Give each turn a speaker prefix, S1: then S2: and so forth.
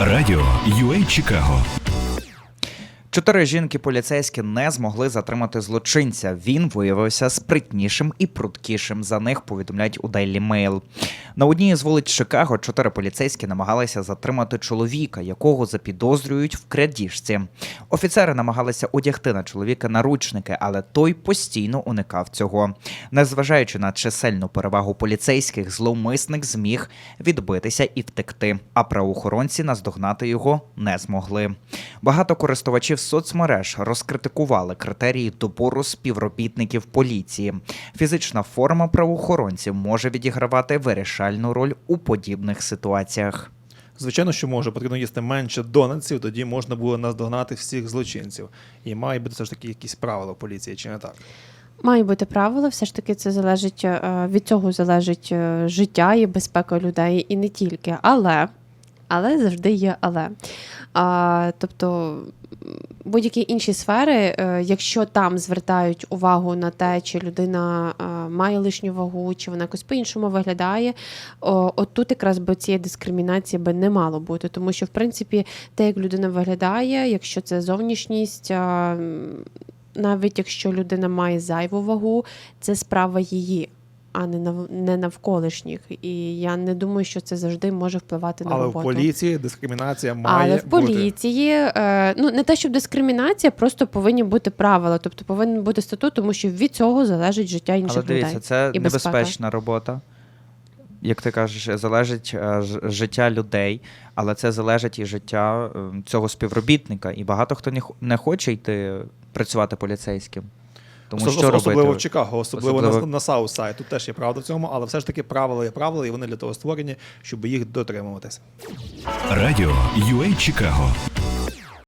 S1: Радіо UA Чикаго.
S2: Чотири жінки поліцейські не змогли затримати злочинця. Він виявився спритнішим і пруткішим. За них повідомляють у Daily Mail. На одній із вулиць Чикаго чотири поліцейські намагалися затримати чоловіка, якого запідозрюють в крадіжці. Офіцери намагалися одягти на чоловіка наручники, але той постійно уникав цього. Незважаючи на чисельну перевагу поліцейських, зловмисник зміг відбитися і втекти. А правоохоронці наздогнати його не змогли. Багато користувачів соцмереж розкритикували критерії добору співробітників поліції. Фізична форма правоохоронців може відігравати вирішальну роль у подібних ситуаціях.
S3: Звичайно, що може, потрібно їсти менше донатців, тоді можна було наздогнати всіх злочинців. І має бути все ж таки якісь правила в поліції, чи не так?
S4: Має бути правило, все ж таки це залежить е, від цього залежить е, життя і безпека людей, і не тільки. Але, але завжди є але. А, тобто будь-які інші сфери, е, якщо там звертають увагу на те, чи людина е, має лишню вагу, чи вона якось по-іншому виглядає, от тут якраз би цієї дискримінації би не мало бути, тому що в принципі те, як людина виглядає, якщо це зовнішність. навіть якщо людина має зайву вагу, це справа її, а не нав... не навколишніх. І я не думаю, що це завжди може впливати на
S3: Але в поліції дискримінація має
S4: Але в
S3: бути.
S4: поліції е, ну не те, щоб дискримінація, просто повинні бути правила, тобто повинен бути статут, тому що від цього залежить життя інших
S2: Але дивіться,
S4: людей.
S2: це
S4: і безпека.
S2: небезпечна робота. Як ти кажеш, залежить е, життя людей, але це залежить і життя е, цього співробітника. І багато хто не х- не хоче йти працювати поліцейським. Тому
S3: Особ-
S2: що робити?
S3: особливо в Чикаго, особливо,
S2: Особливо-
S3: на, на Саутсайд. Тут теж є правда в цьому, але все ж таки правила є правила, і вони для того створені, щоб їх дотримуватися.
S1: Радіо UA Чикаго.